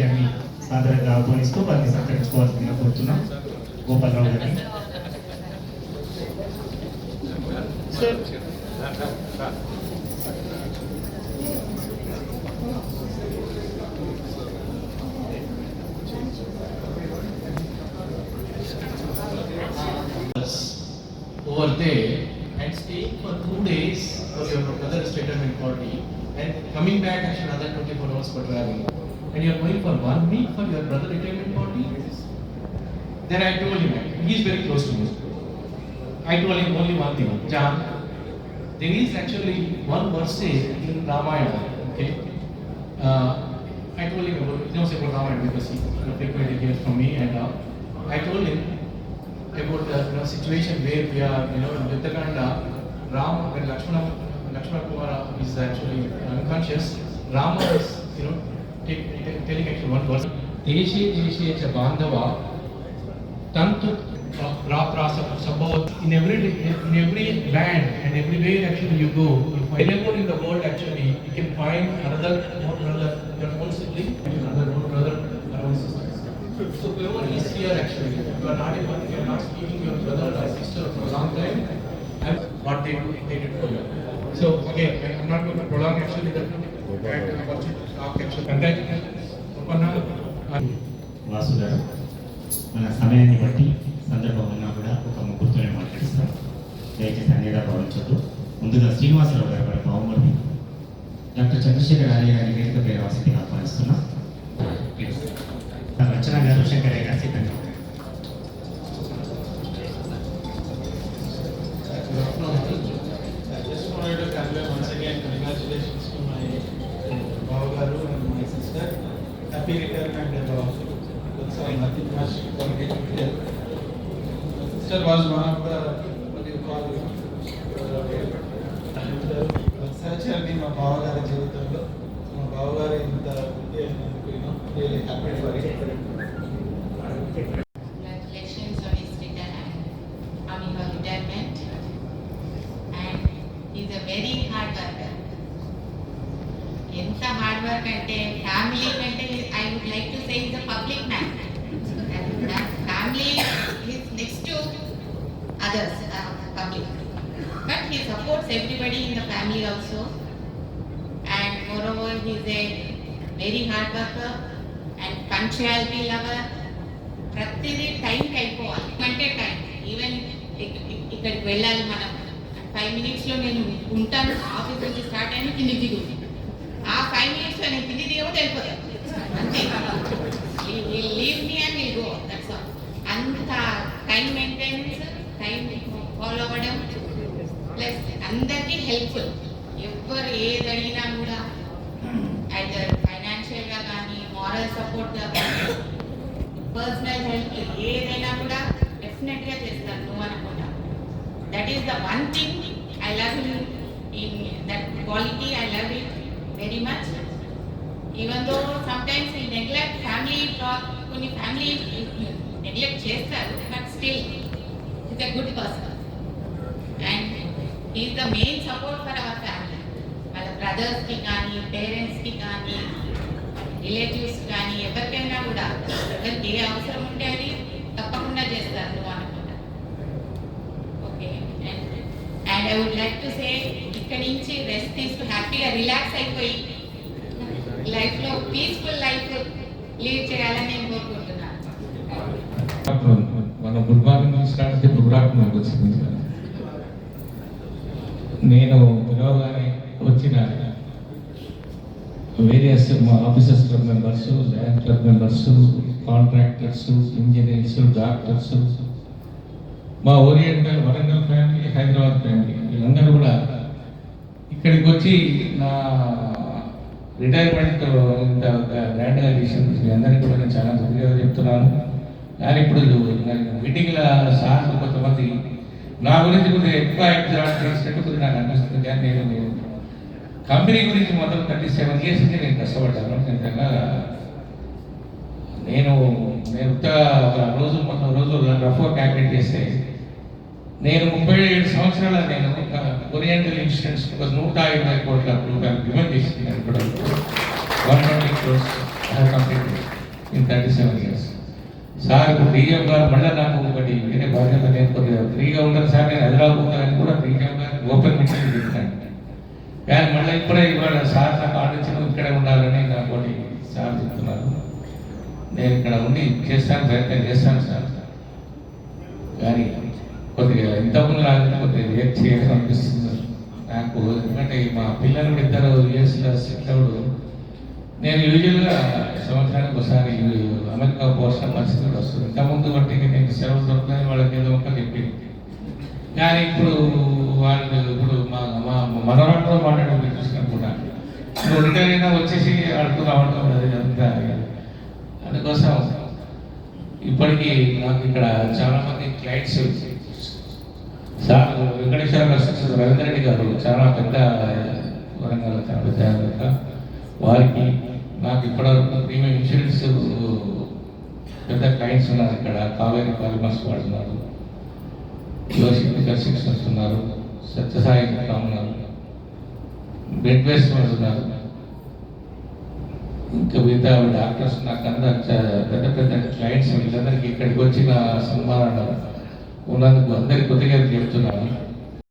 గారిని సాదరంగా ఆహ్వానిస్తూ వారిని సత్కరించుకోవాల్సిందిగా కోరుతున్నాం గోపాలరావు గారిని over there and staying for two days for your brother's retirement party and coming back actually another 24 hours for traveling. And you're going for one week for your brother retirement party? Then I told him, he is very close to me. I told him only one thing, John, there is actually one verse in Ramayana, okay? Uh, I told him about, he knows about Ramayana because he frequently hears from me and uh, I told him about the you know, situation where we are, you know, in Yuddhakanda, Ram, when Lakshmana, Lakshmana Kumara is actually unconscious, Rama is, you know, in every in every land and everywhere actually you go you find in the world actually you can find another brother your own sibling another brother another sister so whoever is here actually you are not even you are not speaking your brother or sister for a long time and what they do they did for you so again okay, I'm not going to prolong actually the and opportunity Vasu గారు మన సమయాన్ని బట్టి సందర్భం ఉన్నా కూడా ఒక ముగ్గురుతోనే మాట్లాడిస్తాం దయచేసి అన్నిగా భావించద్దు ముందుగా శ్రీనివాసరావు గారు వారి బావమూర్తి డాక్టర్ చంద్రశేఖర్ ఆర్య గారి వేదిక పేరు వసతి ఆహ్వానిస్తున్నాం రచన గారు శంకరయ్య గారు సిద్ధంగా ఉన్నారు. sir. Happy retirement day also. That's all, nothing much Sir, was one of the hard work అంటే ఫ్యామిలీ కంటే I would like to say is a public man family is next to others public but he supports everybody in the family also and more over he's a very hard worker and punctuality lover ప్రతిదీ టైంకి అయిపోవాలి. అంటే time even ఇక్కడికి వెళ్ళాలి మనం. Five మినిట్స్లో నేను ఉంటాను ఆఫీస్ నుంచి స్టార్ట్ అయిన కింది దిగు ఆ ఫైవ్ మినిట్స్లో నేను కింది దిగబోతే వెళ్ళిపోతాను అంతే leave me and go that's all అంత టైం మెయింటెనెన్స్ టైం ఫాలో అవ్వడం ప్లస్ అందరికీ హెల్ప్ఫుల్ ఎవరు ఏది అడిగినా కూడా ఐదర్ ఫైనాన్షియల్గా కానీ మారల్ సపోర్ట్గా కానీ పర్సనల్ హెల్ప్ ఏదైనా కూడా డెఫినెట్గా చేస్తాను నువ్వు అనుకుంటా. That is the one thing I love you in that quality I love it very much even though sometimes he neglect family కొన్ని ఫ్యామిలీ నెగ్లెక్ట్ చేస్తారు but still is a good person and is the main support for our family వాళ్ళ బ్రదర్స్కి కానీ పేరెంట్స్కి కానీ relatives కానీ ఎవరికైనా కూడా ఎవరికి ఏ అవసరం ఉంటే అది తప్పకుండా చేస్తారు నువ్వు అనుకుంటా. Okay and and I would like to say ఇక్కడి నుంచి రెస్ట్ తీసుకుని హ్యాపీగా రిలాక్స్ అయిపోయి లైఫ్లో పీస్ఫుల్ లైఫ్ లీడ్ చేయాలని నేను కోరుకుంటున్నాను. మన దుర్భాగ్యం తీసుకురావడానికి దుర్భాగ్యం నాకు వచ్చింది. నేను పిలవగానే వచ్చిన వేరియస్ మా officers club members land club members contractors engineers doctors మా oriental Warangal family Hyderabad family వీళ్ళందరూ కూడా ఇక్కడికి వచ్చి నా రిటైర్మెంట్ uh, ఇంత uh, గ్రాండ్గా చేసినందుకు మీ అందరికీ కూడా నేను చాలా ధన్యవాదాలు చెప్తున్నాను. కానీ ఇప్పుడు uh, మీటింగ్ల సార్లు కొంతమంది నా గురించి కొంచెం ఎక్కువ ఎగ్జామ్ చేసినట్టు కొద్దిగా నాకు అనిపిస్తుంది. కానీ నేను కంపెనీ గురించి మొత్తం థర్టీ సెవెన్ ఇయర్స్ నుంచి నేను కష్టపడ్డాను. నిజంగా నేను నేను ఒక రోజు మొత్తం రోజు రఫ్గా క్యాబినెట్ చేస్తే నేను ముప్పై ఏడు సంవత్సరాల నేను ఓరియంటల్ ఇన్సూరెన్స్ ఒక నూట ఇరవై కోట్ల రూపాయలు చేసింది ఇప్పుడు one twenty crores complete in thirty seven years sir DM గారు మళ్ళీ నాకు ఒకటి వేరే బాధ్యత నేను కొద్దిగా ఫ్రీగా ఉంటాను సార్ నేను హైదరాబాద్ పోతానని కూడా డిఎం గారు ఓపెన్ మీటింగ్ చెప్తాను కానీ మళ్ళీ ఇప్పుడే ఇవాళ సార్ నాకు ఆలోచన ఇక్కడే ఉండాలని నాకు ఒకటి సార్ చెప్తున్నారు. నేను ఇక్కడ ఉండి చేస్తాను ప్రయత్నం చేస్తాను సార్. కానీ కొద్దిగా ఇంతకుముందు నాకు కొద్దిగా ఏం చేయాలని అనిపిస్తుంది. నాకు ఎందుకంటే మా పిల్లలు ఇద్దరు యుఎస్లో సెటిల్ నేను యూజువల్గా సంవత్సరానికి ఒకసారి అమెరికా పోవాల్సిన పరిస్థితులు వస్తుంది. ఇంతకుముందు బట్టి నేను సెలవు దొరుకుతుంది వాళ్ళకి ఏదో ఒక చెప్పింది. కానీ ఇప్పుడు వాళ్ళు ఇప్పుడు మా మా మనవరాలతో మాట్లాడడం చూసుకుంటున్నా నువ్వు రిటైర్ అయినా వచ్చేసి అడుగు రావడం అది అంతా అందుకోసం ఇప్పటికీ నాకు ఇక్కడ చాలామంది క్లయింట్స్ వెంకటేశ్వర గారు రవీంద్రరెడ్డి గారు చాలా పెద్ద వరంగల్ పెద్ద వారికి నాకు ఇప్పటివరకు ప్రీమియం ఇన్సూరెన్స్ పెద్ద క్లయింట్స్ ఉన్నారు ఇక్కడ. కావేరి పాలిమర్స్ వాడుతున్నారు యువశక్తి కన్స్ట్రక్షన్స్ ఉన్నారు. సత్యసాయి ఉన్నారు. బెడ్ వేస్ట్ ఉన్నారు. ఇంకా మిగతా డాక్టర్స్ నాకు అంత పెద్ద పెద్ద క్లయింట్స్ వీళ్ళందరికీ ఇక్కడికి వచ్చిన సన్మానాలు ఉన్నందుకు అందరి కొద్దిగా చెప్తున్నాను.